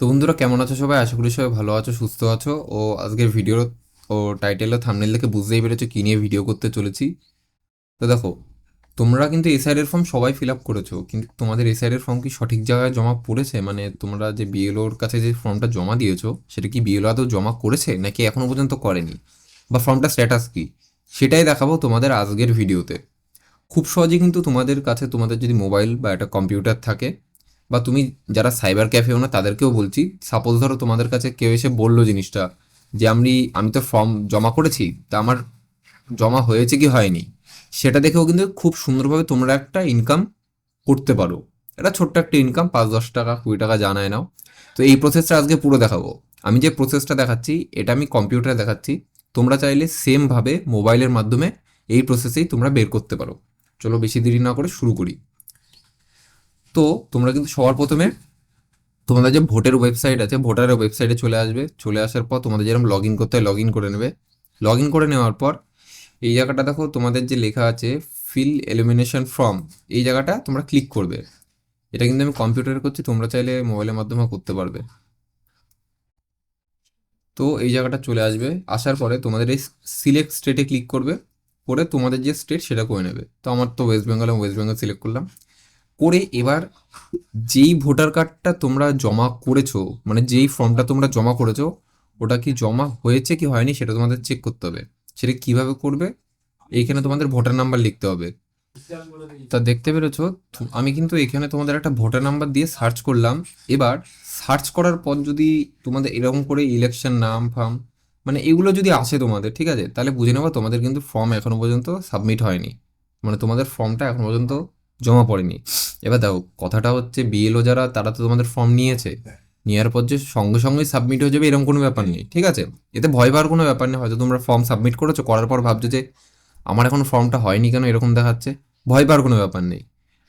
বন্ধুরা, কেমন আছো সবাই? আশা করি সবাই ভালো আছো, সুস্থ আছো। ও, আজকের ভিডিও ও টাইটেল ও থামনেল দেখে বুঝতেই পেরেছ কী নিয়ে ভিডিও করতে চলেছি। তো দেখো, তোমরা কিন্তু এসআইডের ফর্ম সবাই ফিল আপ করেছ, কিন্তু তোমাদের এসআইডের ফর্ম কি সঠিক জায়গায় জমা পড়েছে? মানে তোমরা যে বিএলওর কাছে যে ফর্মটা জমা দিয়েছ, সেটা কি বিএলও আদৌ জমা করেছে, নাকি এখনও পর্যন্ত করেনি? বা ফর্মটা স্ট্যাটাস কি? সেটাই দেখাবো তোমাদের আজকের ভিডিওতে খুব সহজে কিন্তু তোমাদের কাছে, তোমাদের যদি মোবাইল বা একটা কম্পিউটার থাকে বা তুমি যারা সাইবার ক্যাফেও না তাদেরকেও বলছি সাপোজ ধরো তোমাদের কাছে কেউ এসে বলল জিনিসটা, যে আমি আমি তো ফর্ম জমা করেছি, তা আমার জমা হয়েছে কি হয়নি? সেটা দেখেও কিন্তু খুব সুন্দরভাবে তোমরা একটা ইনকাম করতে পারো। এটা ছোট্ট একটা ইনকাম পাঁচ, দশ টাকা, কুড়ি টাকা জানায় নাও। তো এই প্রসেসটা আজকে পুরো দেখাবো। আমি যে প্রসেসটা দেখাচ্ছি, এটা আমি কম্পিউটারে দেখাচ্ছি। তোমরা চাইলে সেমভাবে মোবাইলের মাধ্যমে এই প্রসেসেই তোমরা বের করতে পারো। চলো বেশি দেরি না করে শুরু করি। তো তোমরা কিন্তু সবার প্রথমে তোমাদের যে ভোটের ওয়েবসাইট আছে, ভোটারের ওয়েবসাইটে চলে আসবে। চলে আসার পর তোমাদের যেরকম লগ ইন করতে হয় লগ ইন করে নেবে। লগ ইন করে নেওয়ার পর এই জায়গাটা দেখো, তোমাদের যে লেখা আছে ফিল এলিমিনেশন ফর্ম এই জায়গাটা তোমরা ক্লিক করবে। এটা কিন্তু আমি কম্পিউটারে করছি, তোমরা চাইলে মোবাইলের মাধ্যমে করতে পারবে। তো এই জায়গাটা চলে আসবে। আসার পরে তোমাদের এই সিলেক্ট স্টেটে ক্লিক করবে। করে তোমাদের যে স্টেট সেটা করে নেবে। তো আমার তো West Bengal West Bengal select করলাম। করে এবার যেই ভোটার কার্ডটা তোমরা জমা করেছ মানে যেই ফর্মটা তোমরা জমা করেছ, ওটা কি জমা হয়েছে কি হয়নি সেটা তোমাদের চেক করতে হবে। সেটা কীভাবে করবে? এইখানে তোমাদের ভোটার নাম্বার লিখতে হবে। তা দেখতে পেরেছ? আমি কিন্তু এখানে তোমাদের একটা ভোটার নাম্বার দিয়ে সার্চ করলাম। এবার সার্চ করার পর যদি তোমাদের এরকম করে ইলেকশন নাম ফার্ম মানে এগুলো যদি আসে তোমাদের, ঠিক আছে? তাহলে বুঝে নেব তোমাদের কিন্তু ফর্ম এখনও পর্যন্ত সাবমিট হয়নি। মানে তোমাদের ফর্মটা এখনও পর্যন্ত জমা পড়েনি। এবার দেখো কথাটা হচ্ছে বিএলও যারা তারা তো তোমাদের ফর্ম নিয়েছে। নেওয়ার পর যে সঙ্গে সঙ্গে সাবমিট হয়ে যাবে এরকম কোনো ব্যাপার নেই ঠিক আছে? এতে ভয় পাওয়ার কোনো ব্যাপার নেই হয়তো তোমরা ফর্ম সাবমিট করেছ করার পর ভাবছ যে আমার এখন ফর্মটা হয়নি কেন এরকম দেখাচ্ছে। ভয় পাওয়ার কোনো ব্যাপার নেই।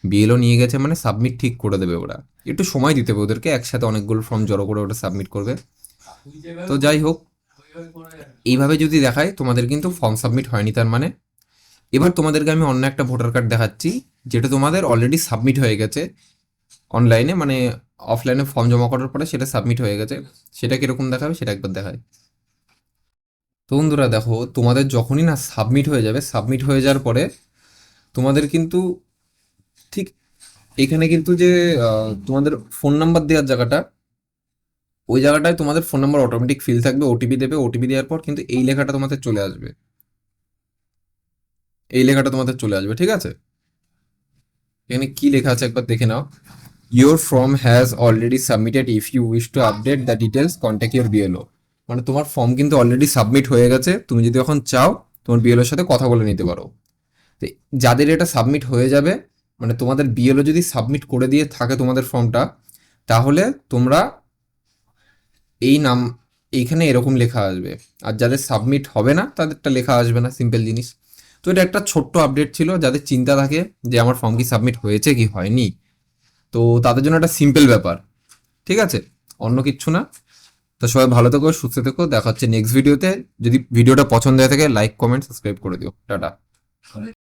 বিএলও নিয়ে গেছে মানে সাবমিট ঠিক করে দেবে ওরা। একটু সময় দিতে হবে ওদেরকে একসাথে অনেকগুলো ফর্ম জড়ো করে ওটা সাবমিট করবে। তো যাই হোক এইভাবে যদি দেখায় তোমাদের কিন্তু ফর্ম সাবমিট হয়নি তার মানে। এবার তোমাদেরকে আমি অন্য একটা ভোটার কার্ড দেখাচ্ছি, যেটা তোমাদের অলরেডি সাবমিট হয়ে গেছে অনলাইনে মানে অফলাইনে ফর্ম জমা করার পরে সেটা সাবমিট হয়ে গেছে। সেটা কীরকম দেখাবে সেটা একবার দেখায় তো বন্ধুরা দেখো, তোমাদের যখনই না সাবমিট হয়ে যাবে সাবমিট হয়ে যাওয়ার পরে তোমাদের কিন্তু ঠিক এখানে কিন্তু যে তোমাদের ফোন নাম্বার দেওয়ার জায়গাটা, ওই জায়গাটায় তোমাদের ফোন নাম্বার অটোমেটিক ফিল থাকবে ওটিপি দেবে ওটিপি দেওয়ার পর কিন্তু এই লেখাটা তোমাদের চলে আসবে। এই লেখাটা তোমাদের চলে আসবে, ঠিক আছে? এখানে কি লেখা আছে একবার দেখে নাও। Your form has already submitted if you wish to update the details contact your BLO মানে তোমার ফর্ম কিন্তু অলরেডি সাবমিট হয়ে গেছে। তুমি যদি এখন চাও, তোমার বিএলওর সাথে কথা বলে নিতে পারো। তো যাদের এটা সাবমিট হয়ে যাবে মানে তোমাদের বিএলও যদি সাবমিট করে দিয়ে থাকে তোমাদের ফর্মটা তাহলে তোমরা এই নাম এইখানে এরকম লেখা আসবে। আর যাদের সাবমিট হবে না, তাদেরটা লেখা আসবে না। সিম্পল জিনিস। তো এটা একটা ছোট্ট আপডেট ছিল, যাদের চিন্তা থাকে যে আমার ফর্ম কি সাবমিট হয়েছে কি হয়নি। তো তাদের জন্য একটা সিম্পল ব্যাপার, ঠিক আছে? অন্য কিচ্ছু না। তো সবাই ভালো থেকো, সুস্থ থেকো। দেখা হচ্ছে নেক্সট ভিডিওতে যদি ভিডিওটা পছন্দ হয়ে থাকে লাইক কমেন্ট সাবস্ক্রাইব করে দিও। টাটা।